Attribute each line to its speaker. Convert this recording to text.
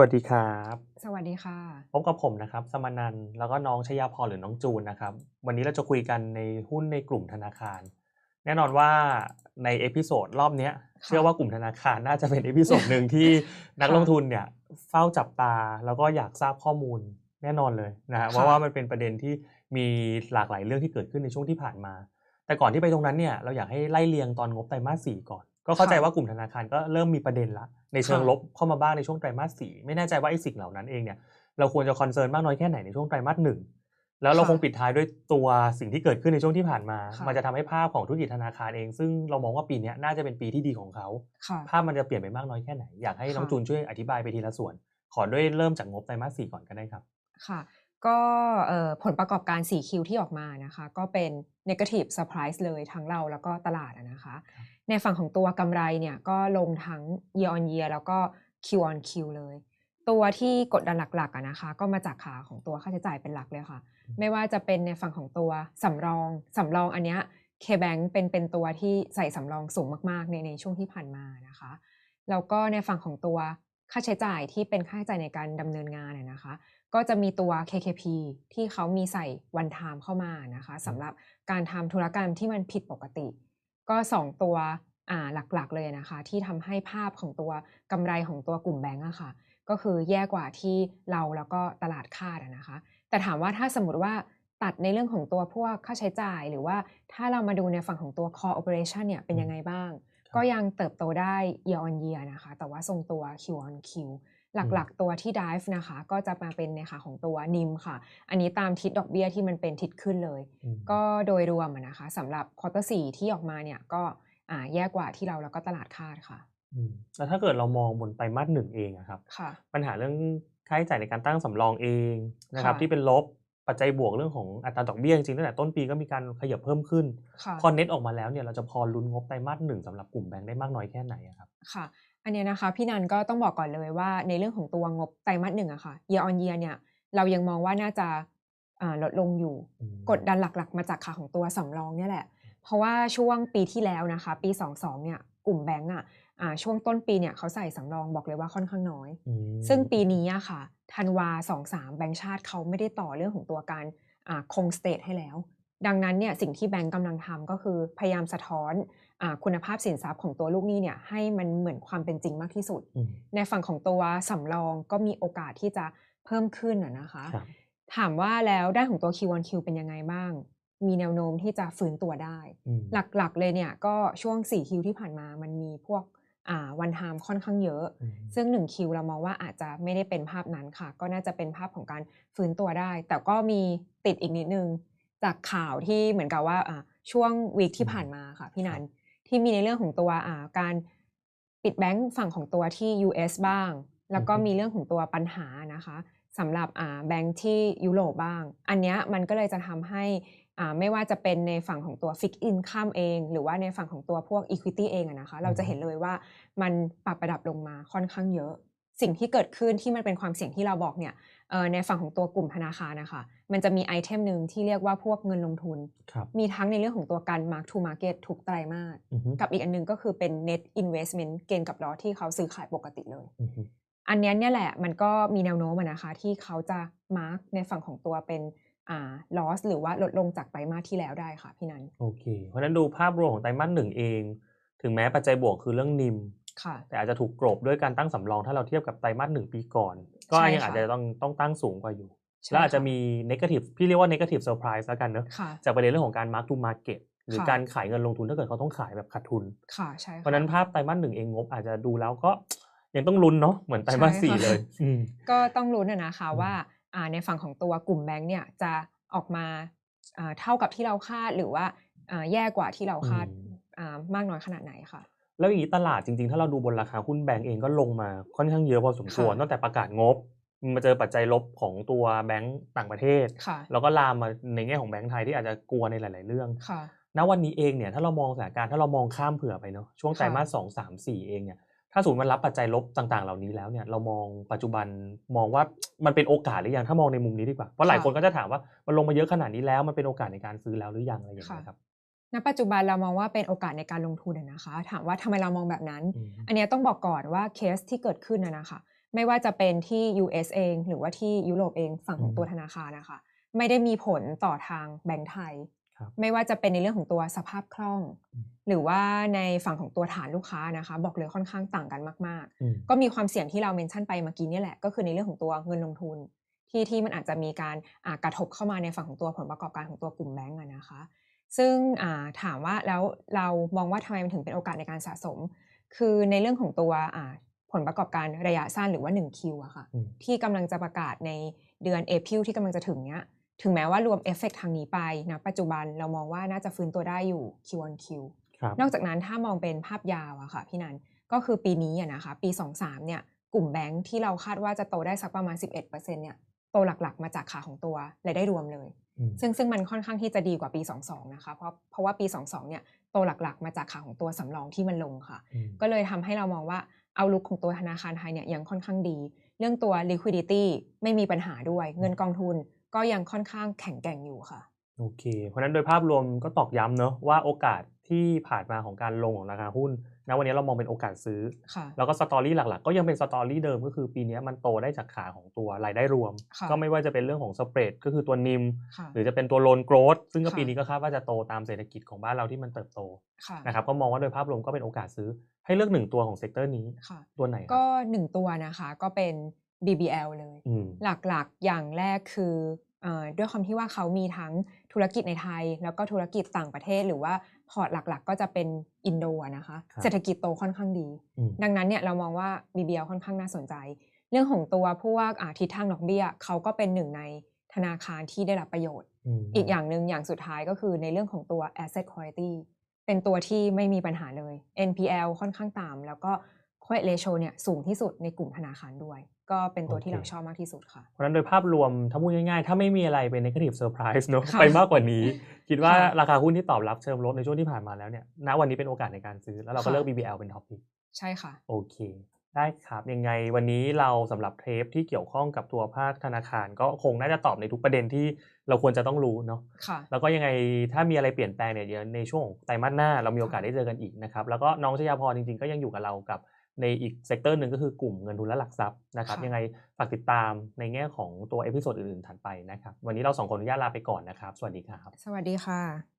Speaker 1: วัสดีครับ
Speaker 2: สวัสดีค่ะ
Speaker 1: พบกับผมนะครับ สมนันท์แล้วก็น้องชยาพรหรือน้องจูนนะครับ วันนี้เราจะคุยกันในหุ้นในกลุ่มธนาคาร แน่นอนว่าในเอพิโซดรอบเนี้ย เชื่อว่ากลุ่มธนาคารน่าจะเป็นเอพิโซดหนึ่งที่นักลงทุนเนี่ยเฝ้าจับตาแล้วก็อยากทราบข้อมูลแน่นอนเลยนะฮะเพราะว่ามันเป็นประเด็นที่มีหลากหลายเรื่องที่เกิดขึ้นในช่วงที่ผ่านมา แต่ก่อนที่ไปตรงนั้นเนี่ยเราอยากให้ไล่เรียงตอนงบไตรมาสสี่ก่อน ก็เข้าใจว่ากลุ่มธนาคารก็เริ่มมีประเด็นละ ในเชิงลบเข้ามาบ้างในช่วงไตรมาสสี่ไม่แน่ใจว่าไอ้สิ่งเหล่านั้นเองเนี่ยเราควรจะคอนเซิร์นมากน้อยแค่ไหนในช่วงไตรมาสหนึ่งแล้วเราคงปิดท้ายด้วยตัวสิ่งที่เกิดขึ้นในช่วงที่ผ่านมา
Speaker 2: ค่ะ
Speaker 1: มันจะทำให้ภาพของธุรกิจธนาคารเอง ซึ่งเรามองว่าปีเนี้ยน่าจะเป็นปีที่ดีของเขา
Speaker 2: ค่ะ
Speaker 1: ภาพมันจะเปลี่ยนไปมากน้อยแค่ไหน อยากให้น้อง
Speaker 2: ค่ะ
Speaker 1: จูนช่วยอธิบายไปทีละส่วน ขอด้วยเริ่มจากงบไตรมาสสี่ก่อนก็ได้ครับ
Speaker 2: ค่ะ ก็เอ่อผลประกอบการ 4Q ที่ออกมานะคะ ก็เป็น negative surprise เลยทั้งเราแล้วก็ตลาดอะนะคะ ในฝั่งของตัวกำไรเนี่ยก็ลงทั้ง year on year แล้วก็ Q on Q เลย ตัวที่กดดันหลักๆอะนะคะ ก็มาจากขาของตัวค่าใช้จ่ายเป็นหลักเลยค่ะ
Speaker 1: อืม
Speaker 2: ไม่ว่าจะเป็นในฝั่งของตัวสำรองสำรองอันเนี้ย K-Bank เป็นเป็นตัวที่ใส่สำรองสูงมากๆ ในในช่วงที่ผ่านมานะคะแล้วก็ในฝั่งของตัวค่าใช้จ่ายที่เป็นค่าใช้จ่ายในการดำเนินงานอะนะคะ ก็จะมีตัว KKP ที่เขามีใส่วันไทม์เข้ามานะคะสำหรับการทำธุรกรรมที่มันผิดปกติ ก็ 2 ตัวอ่าหลักๆเลยนะคะ ที่ทำให้ภาพของตัวกำไรของตัวกลุ่มแบงก์อะค่ะ ก็คือแย่กว่าที่เราแล้วก็ตลาดคาดอะนะคะ แต่ถามว่าถ้าสมมติว่าตัดในเรื่องของตัวพวกค่าใช้จ่ายหรือว่าถ้าเรามาดูในฝั่งของตัว core operation เนี่ยเป็นยังไงบ้าง
Speaker 1: ครับ
Speaker 2: ก็ยังเติบโตได้ year on year นะคะ แต่ว่าทรงตัว Q on Q หลักๆ ตัวที่ dive นะคะ ก็จะมาเป็นในขาของตัวนิมค่ะ อันนี้ตามทิศดอกเบี้ยที่มันเป็นทิศขึ้นเลย
Speaker 1: อืม
Speaker 2: ก็โดยรวมอะนะคะสำหรับควอเตอร์สี่ที่ออกมาเนี่ยก็อ่าแย่กว่าที่เราแล้วก็ตลาดคาดค่ะ
Speaker 1: อืมแล้วถ้าเกิดเรามองบนไตรมาสหนึ่งเองอะครับ
Speaker 2: ค่ะ
Speaker 1: ปัญหาเรื่องค่าใช้จ่ายในการตั้งสำรองเองนะครับ
Speaker 2: ค่ะ
Speaker 1: ที่เป็นลบปัจจัยบวกเรื่องของอัตราดอกเบี้ยจริงๆตั้งแต่ต้นปีก็มีการขยับเพิ่มขึ้น
Speaker 2: ค่ะ
Speaker 1: พอเน็ตออกมาแล้วเนี่ยเราจะพอลุ้นงบไตรมาสหนึ่งสำหรับกลุ่มแบงค์ได้มากน้อยแค่ไหนอะครับ
Speaker 2: ค่ะ อันเนี้ยนะคะพี่นันก็ต้องบอกก่อนเลยว่าในเรื่องของตัวงบไตรมาสหนึ่งอะค่ะ year on year เนี่ยเรายังมองว่าน่าจะอ่าลดลงอยู่
Speaker 1: อืม
Speaker 2: กดดันหลักๆ มาจากขาของตัวสำรองเนี่ยแหละ เพราะว่าช่วงปีที่แล้วนะคะ ปี 22เนี่ยกลุ่มแบงก์อะอ่าช่วงต้นปีเนี่ยเขาใส่สำรองบอกเลยว่าค่อนข้างน้อย
Speaker 1: อืม
Speaker 2: ซึ่งปีนี้อะค่ะธันวาสองสามแบงก์ชาติเขาไม่ได้ต่อเรื่องของตัวการอ่าคงสเตทให้แล้ว ดังนั้นเนี่ยสิ่งที่แบงก์กำลังทำก็คือพยายามสะท้อนอา คุณภาพสินทรัพย์ของตัวลูกหนี้เนี่ยให้มันเหมือนความเป็นจริงมากที่สุด
Speaker 1: อืม
Speaker 2: ในฝั่งของตัวสำรองก็มีโอกาสที่จะเพิ่มขึ้นอะนะคะ
Speaker 1: ครับ
Speaker 2: ถามว่าแล้วด้านของตัว Q1Q เป็นยังไงบ้าง มีแนวโน้มที่จะฟื้นตัวได้
Speaker 1: อืม
Speaker 2: หลักๆเลยเนี่ยก็ช่วง4คิวที่ผ่านมามันมีพวกอ่าวันไทม์ค่อนข้างเยอะ
Speaker 1: อืม
Speaker 2: ซึ่ง 1 คิวเรามองว่าอาจจะไม่ได้เป็นภาพนั้นค่ะ ก็น่าจะเป็นภาพของการฟื้นตัวได้ แต่ก็มีติดอีกนิดนึง จากข่าวที่เหมือนกับว่าอ่าช่วงวีคที่ผ่านมาค่ะพี่นัน ที่มีในเรื่องของตัวอ่าการปิดแบงก์ฝั่งของตัวที่ US บ้าง แล้วก็
Speaker 1: อือฮึ
Speaker 2: มีเรื่องของตัวปัญหานะคะสำหรับอ่าแบงก์ที่ยุโรปบ้าง อันเนี้ยมันก็เลยจะทำให้อ่าไม่ว่าจะเป็นในฝั่งของตัว Fixed Income เอง หรือว่าในฝั่งของตัวพวก Equity เองอะนะคะ เราจะเห็นเลยว่ามันปรับระดับลงมาค่อนข้างเยอะ สิ่งที่เกิดขึ้นที่มันเป็นความเสี่ยงที่เราบอกเนี่ยเอ่อ ในฝั่งของตัวกลุ่มธนาคารนะคะ มันจะมีไอเทมหนึ่งที่เรียกว่าพวกเงินลงทุน
Speaker 1: ครับ
Speaker 2: มีทั้งในเรื่องของตัวการ mark to market ทุกไตรมาส
Speaker 1: อือฮึ
Speaker 2: กับอีกอันหนึงก็คือเป็น net investment เกณฑ์กับล้อที่เขาซื้อขายปกติเลย
Speaker 1: อือฮึ
Speaker 2: อันเนี้ยเนี่ยแหละมันก็มีแนวโน้มอะนะคะที่เขาจะ mark ในฝั่งของตัวเป็นอ่า loss หรือว่าลดลงจากไตรมาสที่แล้วได้ค่ะพี่นัน
Speaker 1: โอเค เพราะฉะนั้นดูภาพรวมของไตรมาสหนึ่งเอง ถึงแม้ปัจจัยบวกคือเรื่องนิม
Speaker 2: ค่ะ
Speaker 1: แต่อาจจะถูกกลบด้วยการตั้งสำรองถ้าเราเทียบกับไตรมาสหนึ่งปีก่อน ก็
Speaker 2: ใช่
Speaker 1: ยัง
Speaker 2: ค่ะ
Speaker 1: อาจจะต้องต้องตั้งสูงกว่าอยู่
Speaker 2: ใช่
Speaker 1: แล้วอาจจะ
Speaker 2: ค่
Speaker 1: มี negative พี่เรียกว่า negative surprise แล้วกันเนอะ
Speaker 2: ค่ะ
Speaker 1: จากประเด็นเรื่องของการ mark to market หรือ
Speaker 2: ค่ะ
Speaker 1: การขายเงินลงทุนถ้าเกิดเขาต้องขายแบบขาดทุน
Speaker 2: ค่ะใช่ค่
Speaker 1: เพราะฉะนั้นภาพไตรมาสหนึ่งเองงบอาจจะดูแล้วก็ยังต้องลุ้นเนาะเหมือนไตรมาส
Speaker 2: ใช่
Speaker 1: สี่
Speaker 2: ค่ะ
Speaker 1: เลยอืม
Speaker 2: ก็ต้องลุ้นอะนะคะ
Speaker 1: อืม
Speaker 2: ว่าอ่าในฝั่งของตัวกลุ่มแบงค์เนี่ยจะออกมาอ่าเท่ากับที่เราคาดหรือว่าอ่าแย่กว่าที่เราคาดอ่ามากน้อยขนาดไหนค่ะ
Speaker 1: แล้วอย่างนี้ตลาดจริงๆ ถ้าเราดูบนราคาหุ้นแบงก์เองก็ลงมาค่อนข้างเยอะพอสมควร
Speaker 2: ค่ะ
Speaker 1: ตั้งแต่ประกาศงบ มาเจอปัจจัยลบของตัวแบงก์ต่างประเทศ
Speaker 2: ค่ะ
Speaker 1: แล้วก็ลามมาในแง่ของแบงก์ไทยที่อาจจะกลัวในหลาย ๆ เรื่อง
Speaker 2: ค่ะ
Speaker 1: ณวันนี้เองเนี่ยถ้าเรามองสถานการณ์ถ้าเรามองข้ามเผื่อไปเนาะช่วงไตรมาสสองสามสี่เองเนี่ยถ้าสมมติมันรับปัจจัยลบต่าง ๆ เหล่านี้แล้วเนี่ยเรามองปัจจุบันมองว่ามันเป็นโอกาสหรือยังถ้ามองในมุมนี้ดีกว่าเพราะหลาย
Speaker 2: ค่ะ
Speaker 1: คนก็จะถามว่ามันลงมาเยอะขนาดนี้แล้วมันเป็นโอกาสในการซื้อแล้วหรือยังอะไรอย่างเงี้ยครับ
Speaker 2: ณปัจจุบันเรามองว่าเป็นโอกาสในการลงทุนอะนะคะ ถามว่าทำไมเรามองแบบนั้น
Speaker 1: อืม
Speaker 2: อันเนี้ยต้องบอกก่อนว่าเคสที่เกิดขึ้นนะนะคะไม่ว่าจะเป็นที่ US เอง หรือว่าที่ยุโรปเองฝั่งของตัว
Speaker 1: อืม
Speaker 2: ธนาคารนะคะ ไม่ได้มีผลต่อทางแบงก์ไทย
Speaker 1: ครับ
Speaker 2: ไม่ว่าจะเป็นในเรื่องของตัวสภาพคล่อง
Speaker 1: อืม
Speaker 2: หรือว่าในฝั่งของตัวฐานลูกค้านะคะ บอกเลยค่อนข้างต่างกันมากๆ
Speaker 1: อืม
Speaker 2: ก็มีความเสี่ยงที่เราเมนชั่นไปเมื่อกี้เนี่ยแหละ ก็คือในเรื่องของตัวเงินลงทุน ที่ที่มันอาจจะมีการอ่ากระทบเข้ามาในฝั่งของตัวผลประกอบการของตัวกลุ่มแบงก์อะนะคะ ซึ่งอ่าถามว่าแล้วเรามองว่าทำไมมันถึงเป็นโอกาสในการสะสม คือในเรื่องของตัวอ่าผลประกอบการระยะสั้นหรือว่า1คิวอะค่ะ
Speaker 1: อืม
Speaker 2: ที่กำลังจะประกาศในเดือนเอพิลที่กำลังจะถึงเนี้ยถึงแม้ว่ารวมเอฟเฟกทางนี้ไปนะปัจจุบันเรามองว่าน่าจะฟื้นตัวได้อยู่ Q on Q
Speaker 1: ครับ
Speaker 2: นอกจากนั้นถ้ามองเป็นภาพยาวอะค่ะพี่นันก็คือปีนี้อะนะคะปี 23เนี่ยกลุ่มแบงค์ที่เราคาดว่าจะโตได้สักประมาณ 11%เนี่ยโตหลักๆ มาจากขาของตัวรายได้รวมเลย
Speaker 1: อืม
Speaker 2: ซึ่งซึ่งมันค่อนข้างที่จะดีกว่าปี 22 นะคะ เพราะเพราะว่าปี 22 เนี่ยโตหลักๆ มาจากขาของตัวสำรองที่มันลงค่ะ
Speaker 1: อืม
Speaker 2: ก็เลยทำให้เรามองว่าเอาลุกของตัวธนาคารไทยเนี่ยยังค่อนข้างดี เรื่องตัว liquidity ไม่มีปัญหาด้วย เงินกองทุนก็ยังค่อนข้างแข็งแกร่งอยู่ค่ะ
Speaker 1: โอเค เพราะฉะนั้นโดยภาพรวมก็ตอกย้ำเนอะว่าโอกาส ที่ผ่านมาของการลงของราคาหุ้นณวันนี้เรามองเป็นโอกาสซื้อ
Speaker 2: ค่ะ
Speaker 1: แล้วก็สตอรี่หลักๆ ก็ยังเป็นสตอรี่เดิมก็คือปีนี้มันโตได้จากขาของตัวรายได้รวม
Speaker 2: ค่ะ
Speaker 1: ก็ไม่ว่าจะเป็นเรื่องของสเปรดก็คือตัวนิม
Speaker 2: ค่ะ
Speaker 1: หรือจะเป็นตัวโลนโกรดซึ่งก็
Speaker 2: ค่ะ
Speaker 1: ปีนี้ก็คาดว่าจะโตตามเศรษฐกิจของบ้านเราที่มันเติบโต
Speaker 2: ค่ะ
Speaker 1: นะครับก็มองว่าโดยภาพรวมก็เป็นโอกาสซื้อ ให้เลือกหนึ่งตัวของเซกเตอร์นี้
Speaker 2: ค่ะ
Speaker 1: ตัวไหนครับ
Speaker 2: ก็หนึ่งตัวนะคะก็เป็น BBL เลย
Speaker 1: อืม
Speaker 2: หลักๆ อย่างแรกคือเออ ด้วยความที่ว่าเขามีทั้งธุรกิจในไทย แล้วก็ธุรกิจต่างประเทศ หรือว่าพอร์ตหลักๆ ก็จะเป็นอินโดอะนะคะ
Speaker 1: ครับ
Speaker 2: เศรษฐกิจโตค่อนข้างดี
Speaker 1: อืม
Speaker 2: ดังนั้นเนี่ยเรามองว่า BBL ค่อนข้างน่าสนใจ เรื่องของตัวพวกอ่าทิศทางดอกเบี้ยเขาก็เป็นหนึ่งในธนาคารที่ได้รับประโยชน์
Speaker 1: อืม
Speaker 2: อีกอย่างหนึ่งอย่างสุดท้ายก็คือในเรื่องของตัว asset quality เป็นตัวที่ไม่มีปัญหาเลย NPL ค่อนข้างต่ำแล้วก็ credit ratio เนี่ยสูงที่สุดในกลุ่มธนาคารด้วย ก็เป็นตัวที่เราชอบมากที่สุดค่ะ
Speaker 1: เพราะฉะนั้นโดยภาพรวมถ้าพูดง่ายๆ ถ้าไม่มีอะไรเป็น negative surprise เนอะ
Speaker 2: ค่ะ
Speaker 1: ไปมากกว่านี้ คิดว่า
Speaker 2: ค่ะ
Speaker 1: ราคาหุ้นที่ตอบรับเชิงลดในช่วงที่ผ่านมาแล้วเนี่ยณวันนี้เป็นโอกาสในการซื้อ แล้วเราก็
Speaker 2: ค่ะ
Speaker 1: เลือก BBL เป็นท็อปพิก
Speaker 2: ใช่ค่ะ
Speaker 1: โอเค ได้ครับ ยังไงวันนี้เราสำหรับเทปที่เกี่ยวข้องกับตัวภาคธนาคาร ก็คงน่าจะตอบในทุกประเด็นที่เราควรจะต้องรู้เนาะ
Speaker 2: ค่ะ
Speaker 1: แล้วก็ยังไงถ้ามีอะไรเปลี่ยนแปลงเนี่ยเดี๋ยวในช่วงของไตรมาสหน้า เรามีโอกาสได้เจอกันอีกนะครับแล้วก็น้องชยาพรจริงๆก็ยังอยู่กับเรากับ ในอีกเซกเตอร์หนึ่งก็คือกลุ่มเงินทุนและหลักทรัพย์นะครับ
Speaker 2: ค่ะ
Speaker 1: ยังไงฝากติดตามในแง่ของตัวเอพิโซดอื่นๆถัดไปนะครับวันนี้เราสองคนอนุญาตลาไปก่อนนะครับ สวัสดีครับ
Speaker 2: สวัสดีค่ะ